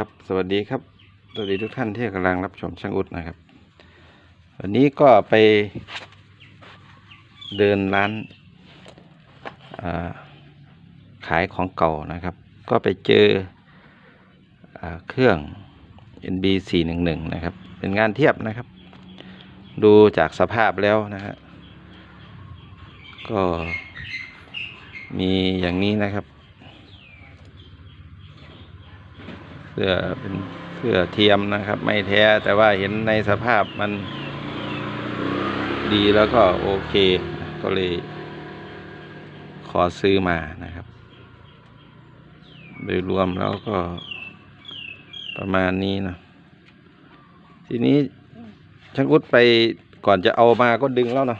ครับสวัสดีครับ สวัสดีทุกท่านที่กำลังรับชมช่างอุดนะครับ วันนี้ก็ไปเดินร้านาขายของเก่านะครับ ก็ไปเจออเครื่อง NB 411นะครับ เป็นงานเทียบนะครับ ดูจากสภาพแล้วนะฮะก็มีอย่างนี้นะครับ เสื้อเป็นเสื้อเทียมนะครับ ไม่แท้แต่ว่าเห็นในสภาพมันดีแล้วก็โอเค ก็เลย ขอซื้อมานะครับ โดยรวมแล้วก็ประมาณนี้นะทีนี้ช่างอุดไปก่อนจะเอามาก็ดึงแล้วนะ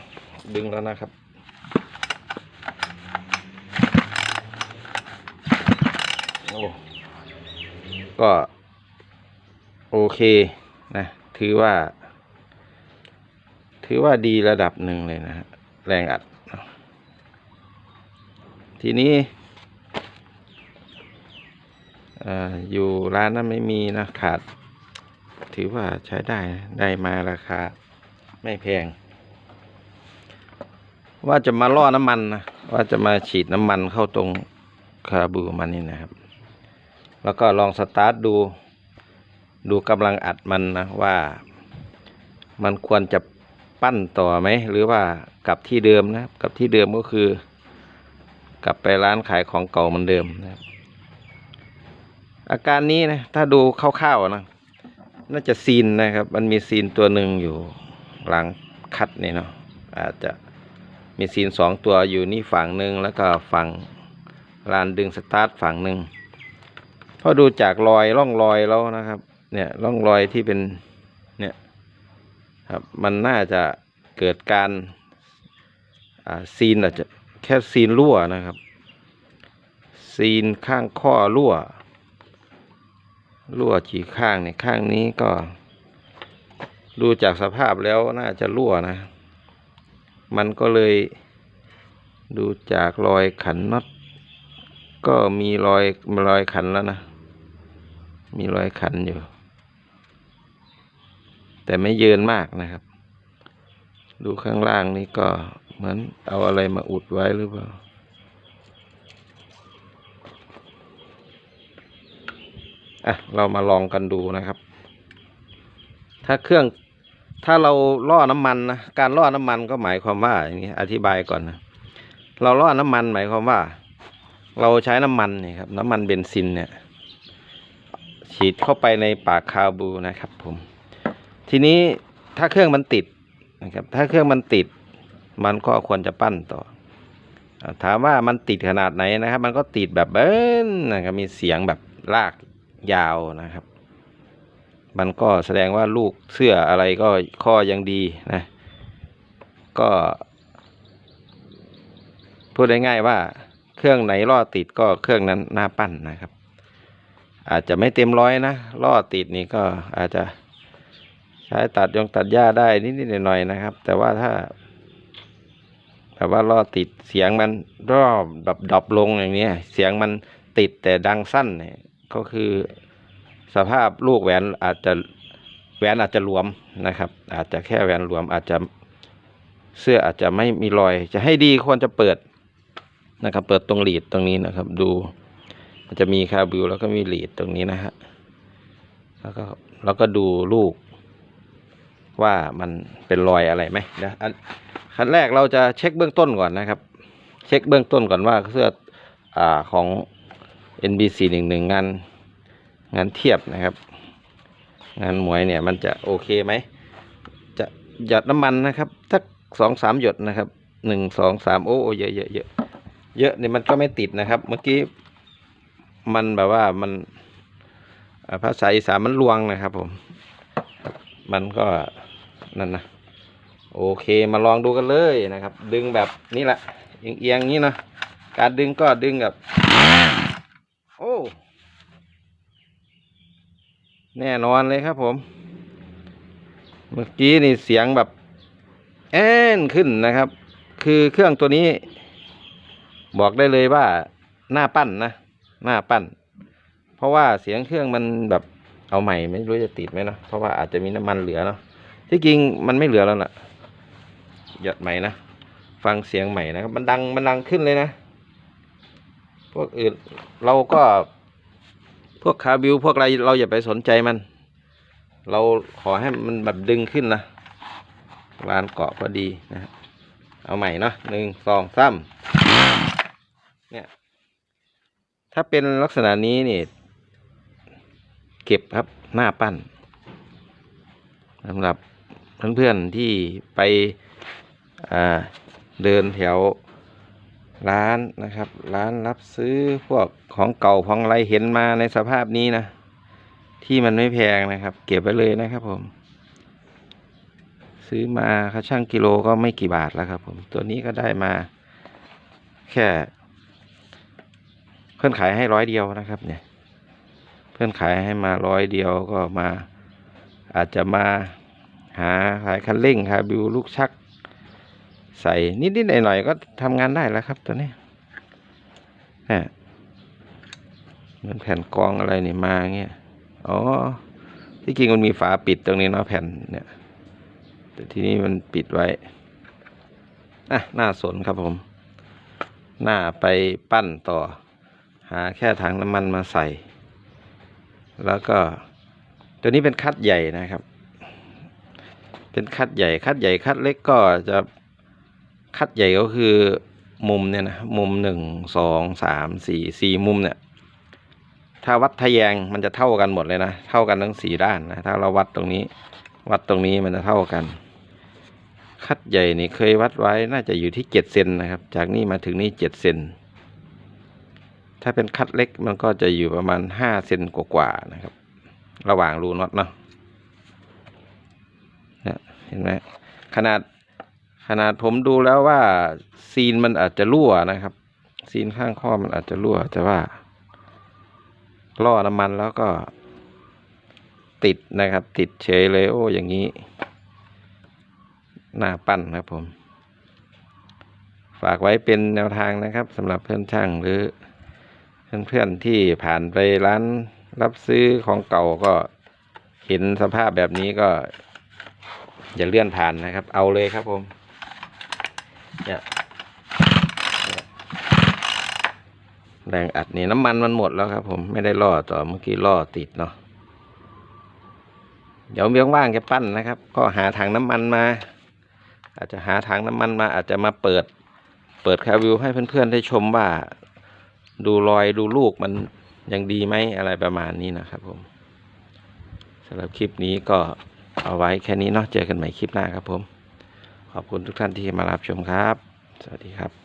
ดึงแล้วนะครับ ก็โอเคนะถือว่า ถือว่าดีระดับหนึ่งเลยนะแรงอัด ทีนี้ออยู่ร้านนั้นไม่มีนะขาด ถือว่าใช้ได้ได้มาราคาไม่แพง ว่าจะมาล่อน้ำมันนะว่าจะมาฉีดน้ำมันเข้าตรงคาบูมันนี่นะครับ แล้วก็ลองสตาร์ทดู ดูกำลังอัดมันนะว่า มันควรจะปั้นต่อไหม หรือว่ากลับที่เดิมนะกลับที่เดิมก็คือ กลับไปร้านขายของเก่าเหมือนเดิมนะครับอาการนี้นะถ้าดูคร่าวๆนะน่าจะซีนนะครับ มันมีซีนตัวหนึ่งอยู่หลังคัดนี่เนาะอาจจะมีซีนสองตัวอยู่นี่ฝั่งหนึ่งแล้วก็ฝั่งลานดึงสตาร์ทฝั่งหนึ่ง พราดูจากรอยร่องรอยแล้วนะครับ เนี่ยร่องรอยที่เป็นเนี่ยครับมันน่าจะเกิดการอ่าซีนอาจจะแค่ซีนรั่วนะครับ ซีนข้างข้อรั่ว รั่วฉีกข้างเนี่ยข้างนี้ก็ ดูจากสภาพแล้วน่าจะรั่วนะ มันก็เลยดูจากรอยขันน็อตก็มีรอยรอยขันแล้วนะ มีรอยขันอยู่ แต่ไม่เยินมากนะครับ ดูข้างล่างนี่ก็เหมือนเอาอะไรมาอุดไว้หรือเปล่าอะเรามาลองกันดูนะครับ ถ้าเครื่องถ้าเราล่อน้ำมันนะการล่อน้ำมันก็หมายความว่าอย่างนี้อธิบายก่อนนะเราล่อน้ำมันหมายความว่า เราใช้น้ำมันนี่ครับ น้ำมันเบนซินเนี่ย ฉีดเข้าไปในปากคาบูนะครับผมทีนี้ถ้าเครื่องมันติดนะครับถ้าเครื่องมันติด มันก็ควรจะปั้นต่อ ถามว่ามันติดขนาดไหนนะครับ มันก็ติดแบบเบิ้ลนะครับมีเสียงแบบลากยาวนะครับ มันก็แสดงว่าลูกเสื้ออะไรก็ข้อยังดีนะ ก็ พูดได้ง่ายว่า เครื่องไหนล่อติดก็เครื่องนั้นหน้าปั้นนะครับ อาจจะไม่เต็มร้อยนะล่อติดนี่ก็อาจจะใช้ตัดยงตัดหญ้าได้นิดๆหน่อยๆนะครับ แต่ว่าถ้าแบบว่าล่อติดเสียงมันรอบแบบดรอปลงอย่างนี้เสียงมันติดแต่ดังสั้นเนี่ยก็คือสภาพลูกแหวนอาจจะแหวนอาจจะหลวมนะครับ อาจจะแค่แหวนหลวมอาจจะเสื้ออาจจะไม่มีรอย จะให้ดีควรจะเปิดนะครับ เปิดตรงหลีดตรงนี้นะครับ ดู มันจะมีคาบิวแล้วก็มีหลีดตรงนี้นะฮะแล้วก็แล้วก็ดูลูก ว่ามันเป็นรอยอะไรไหมนะอันขั้นแรกเราจะเช็คเบื้องต้นก่อนนะครับ เช็คเบื้องต้นก่อนว่าเสื้ออของ NBC หนึ่งหนึ่งงานงานเทียบนะครับ งานหมวยเนี่ยมันจะโอเคไหมจะหยดน้ำมันนะครับสักสองสามหยดนะครับหนึ่งสองสามโอ้โอ้เยอะเยอะเยอะเยอะนี่มันก็ไม่ติดนะครับ เมื่อกี้ มันแบบว่ามันภาษาอีสานมันลวงนะครับผม มันก็นั่นนะโอเคมาลองดูกันเลยนะครับ ดึงแบบนี้แหละเอียงๆย่างนี้นะการดึงก็ดึงแบบโอ้แน่นอนเลยครับผม เมื่อกี้นี่เสียงแบบแอนขึ้นนะครับ คือเครื่องตัวนี้ บอกได้เลยว่าหน้าปั้นนะ หน้าปั้น เพราะว่าเสียงเครื่องมันแบบเอาใหม่ไม่รู้จะติดไหมเนาะเพราะว่าอาจจะมีน้ำมันเหลือเนาะที่จริงมันไม่เหลือแล้วล่ะหยดใหม่นะฟังเสียงใหม่นะครับมันดังมันดังขึ้นเลยนะ พวกอื่นเราก็ พวกคาบิวพวกอะไรเราอย่าไปสนใจมัน เราขอให้มันแบบดึงขึ้นนะลานเกาะพอดีนะฮะเอาใหม่เนาะหนึ่งสองสามเนี่ย ถ้าเป็นลักษณะนี้นี่ เก็บครับหน้าปั้นสำหรับเพื่อนๆที่ไปเดินแถวร้านนะครับ ร้านรับซื้อพวกของเก่าของอะไรเห็นมาในสภาพนี้นะ ที่มันไม่แพงนะครับ เก็บไว้เลยนะครับผม ซื้อมาเขาช่างกิโลก็ไม่กี่บาทแล้วครับผม ตัวนี้ก็ได้มา แค่ พื่อนขายให้ร้อยเดียวนะครับ เนี่ย เพื่อนขายให้มาร้อยเดียวก็มา อาจจะมาหาขายคันเร่งคาบิวลูกชัก ใส่นิดๆหน่อยๆก็ทำงานได้แล้วครับตัวนี้เนี่ยเหมือนแผ่นกรองอะไรนี่มาเงี้ยอ๋อที่จริงมันมีฝาปิดตรงนี้เนาะแผ่นเนี่ย แต่ที่นี้มันปิดไว้อะหน้าสนครับผม หน้าไปปั้นต่อ หาแค่ถังน้ำมันมาใส่ แล้วก็ตัวนี้เป็นคัดใหญ่นะครับ เป็นคัดใหญ่คัดใหญ่คัดเล็กก็จะคัดใหญ่ก็คือมุมเนี่ยนะมุมหนึ่งสองสามสี่สี่มุมเนี่ย ถ้าวัดทะแยงมันจะเท่ากันหมดเลยนะ เท่ากันทั้งสี่ด้านนะถ้าเราวัดตรงนี้ วัดตรงนี้มันจะเท่ากัน คัดใหญ่นี่เคยวัดไว้น่าจะอยู่ที่เจ็ดเซนนะครับ จากนี่มาถึงนี่เจ็ดเซน ถ้าเป็นคัดเล็กมันก็จะอยู่ประมาณห้าเซนกว่าๆนะครับ ระหว่างรูน็อตเนาะเนี่ยเห็นไหมขนาดขนาดผมดูแล้วว่าซีนมันอาจจะรั่วนะครับ ซีนข้างข้อมันอาจจะรั่วแต่ว่าล่อน้ำมันแล้วก็ติดนะครับ ติดเฉยเลยโอ้อย่างนี้ หน้าปั้นครับผม ฝากไว้เป็นแนวทางนะครับสำหรับเพื่อนช่างหรือ เพื่อนๆที่ผ่านไปร้านรับซื้อของเก่าก็เห็นสภาพแบบนี้ก็ อย่าเลื่อนผ่านนะครับ เอาเลยครับผมเนี่ยแรงอัดนี่น้ำมันมันหมดแล้วครับ ผมไม่ได้ล่อต่อเมื่อกี้ล่อติดเนาะเดี๋ยวเมียงว่างจะปั้นนะครับ ก็หาถังน้ำมันมา อาจจะหาถังน้ำมันมา อาจจะมาเปิด เปิดคาวิวให้เพื่อนๆได้ชมว่า ดูรอยดูลูกมันยังดีไหมอะไรประมาณนี้นะครับผมสำหรับคลิปนี้ก็เอาไว้แค่นี้เนาะเจอกันใหม่คลิปหน้าครับผม ขอบคุณทุกท่านที่มารับชมครับ สวัสดีครับ